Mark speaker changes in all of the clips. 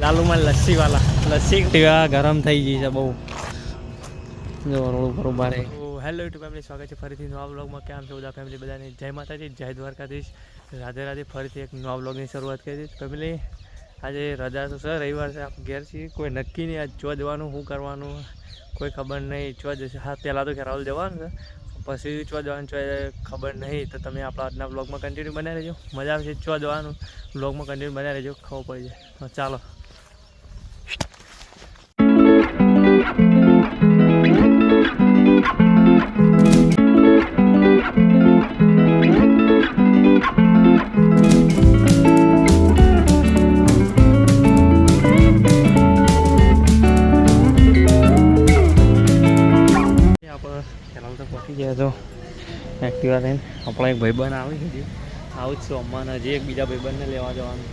Speaker 1: લાલુમાં લસ્સીવાલા. લસ્સી પીવા ગરમ થઈ ગઈ છે બહુ. જો રોડ ઉપર ઊભા રહે. હેલો યુટ્યુબ ફેમિલી સ્વાગત છે ફરીથી નવા બ્લોગમાં કેમ છે બધા ફેમિલી? બધાને જય માતાજી જય દ્વારકાધીશ. રાધે રાધે ફરીથી એક નવા બ્લોગની શરૂઆત કરી છે ફેમિલી આજે રજા તો સર રવિવાર છે આપણે ઘેર છીએ? કોઈ નક્કી નહીં આજ ચો જવાનું શું કરવાનું? કોઈ ખબર નહીં ચો જશે. હા પહેલાં તો ખેરાવલ જવાનું છે. પછી ચો જવાનું છો ખબર નહીં. તો તમે આપણા આજના બ્લોગમાં કન્ટિન્યુ બનાવી રહેજો. મજા આવશે ચો જવાનું. બ્લોગમાં કન્ટિન્યુ બનાવી રહેજો ખબર પડી જાય. ચાલો. ખેલાલ ગયા છો. એક્ટિવા લઈને આપણા એક ભાઈબંધ આવે છે આવું જ છું અમારા હજી એક બીજા ભાઈબંધને લેવા જવાનું.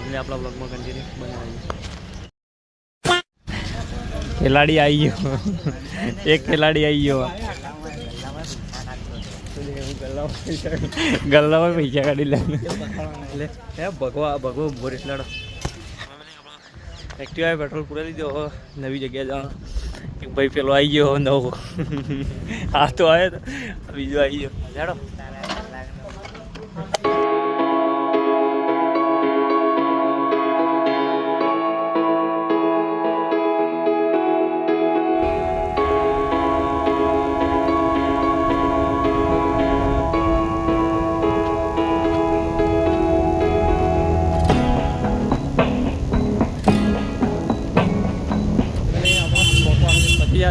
Speaker 1: એમને આપણા બ્લોગમાં કન્ટિન્યુ બનાવી ખેલાડી આવી ગયો. એક ખેલાડી આવી ગયો. ગલ્લામાં પૈસા કાઢી લે. ભગવા, ભગવો ઊભો રે એક્ટિવાએ પેટ્રોલ પૂરા લીધો નવી જગ્યાએ જવાનું. એક ભાઈ પેલો આવી ગયો નવો. આ તો આવે બીજો આવી ગયો.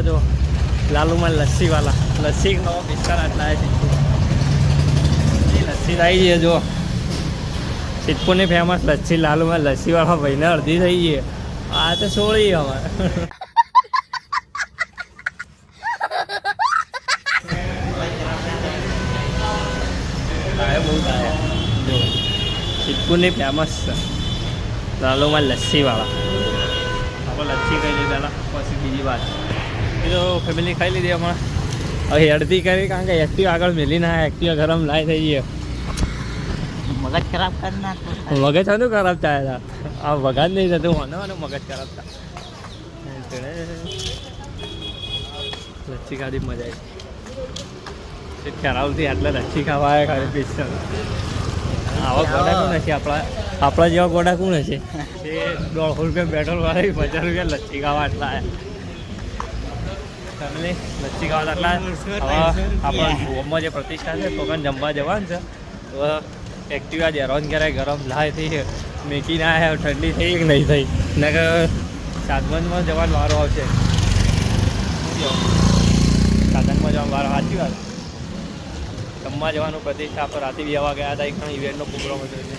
Speaker 1: પછી જો લાલુમાં લસ્સીવાલા. લસ્સી નવો વિસ્તાર આટલા લસ્સી આવી છે, જો. સિદ્ધપુરની ફેમસ લસ્સી, લાલુમાં લસ્સીવાળા ભાઈને અડધી થઈ ગઈ આ તો સોળી જો, સિદ્ધપુરની ફેમસ છે લાલુમાં લસ્સીવાળા. આપણે લસ્સી કહી લીધી પછી બીજી વાત. એ તો ફેમિલી ખાઈ લીધી હમણાં. હવે અડધી કરી કારણ કે એક્ટિવ આગળ મેલી ના એક્ટિવ ગરમ લાઈ થઈ ગયો.
Speaker 2: મગજ ખરાબ કરી નાખો
Speaker 1: મગજ હતું ખરાબ થાય આ વગાડ નહીં થતું વાંધો મને મગજ ખરાબ થાય. લચ્છી ખાધી મજા આવી. ખરાબથી આટલા લચ્છી ખાવા આવ્યા ખાલી પિસ્તલ આવા ગોડા કોણ હશે? આપણા આપણા જેવા ગોડા કોણ છે એ દોઢસો રૂપિયા પેટ્રોલ વાળા પચાસ રૂપિયા લચ્છી ખાવા આટલા આવ્યા ફેમિલી લચ્છી ખાવા હવે આપણા ગોમાં જે પ્રતિષ્ઠા છે કાંઈ જમવા જવાનું છે. તો એક્ટિવા જેરોન ક્યારે ગરમ લાય થઈ મેકીને આવ્યા ઠંડી થઈ કે નહીં થઈ? નકર કે જવાનો વારો આવશે. સાધનમાં જવાનો વારો સાચી વાત. જમવા જવાનું પ્રતિષ્ઠા પર રાતે બી આવવા ગયા હતા એક પણ ઇવેન્ટનો પ્રોગ્રામ હતો. એટલે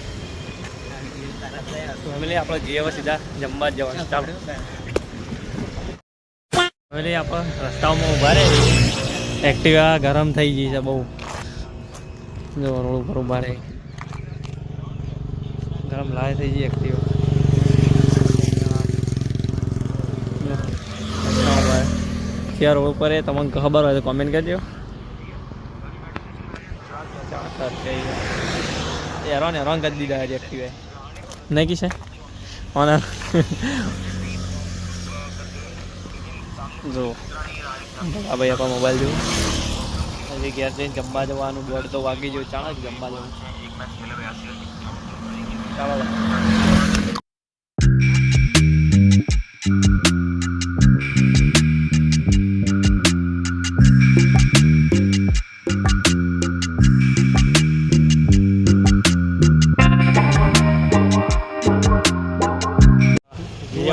Speaker 1: ફેમિલી આપણે જઈએ સીધા જમવા જ જવાનું. ચાલો. ફેમિલી આપણે રસ્તાઓમાં ઊભા એક્ટિવા ગરમ થઈ ગઈ છે બહુ. જો રોડ ઉપર ઊભા રહે. ગરમ લાય થઈ ગઈ એક્ટિવા ક્યાં રોડ ઉપર એ તમને ખબર હોય તો કોમેન્ટ કરજો. હેરાન હેરાન કરી દીધા એક્ટિવા નહીં કી છે અને જો. આ ભાઈ આપણા મોબાઈલ જોવું આજે ઘેર જઈને જમવા જવાનું દોઢ તો વાગી ગયું ચાણક જમવા જવું. ચાલો.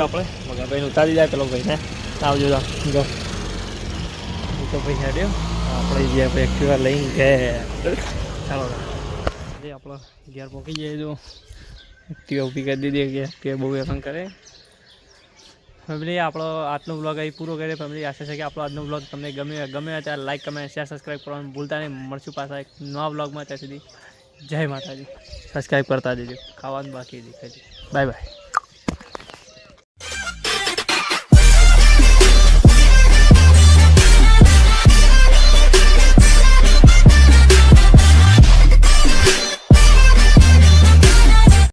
Speaker 1: આપણે આપણે. ભાઈ ઉતારી જાય પેલો ભાઈ ને આવજો જા તો ભાઈ હેડ્યો. આપણે જે આપણે એક્ટિવા લઈને ગયા. ચાલો જે. આપણે ઘેર પહોંચી જઈએ જો. એક્ટિવા ઊભી કરી દીધી કે બહુ હેરાન કરે. ફેમિલી, આપણો આજનો બ્લોગ અહીં પૂરો કરે ફેમિલી, આશા છે કે આપણો આજનો બ્લોગ તમને ગમે ગમે ત્યારે લાઈક કમેન્ટ શેર સબસ્ક્રાઈબ કરવાનું ભૂલતા નહીં. મળશું પાછા એક નવા બ્લોગમાં ત્યાં સુધી. જય માતાજી. સબસ્ક્રાઈબ કરતા દેજો. ખાવાનું બાકી દેખાય બાય બાય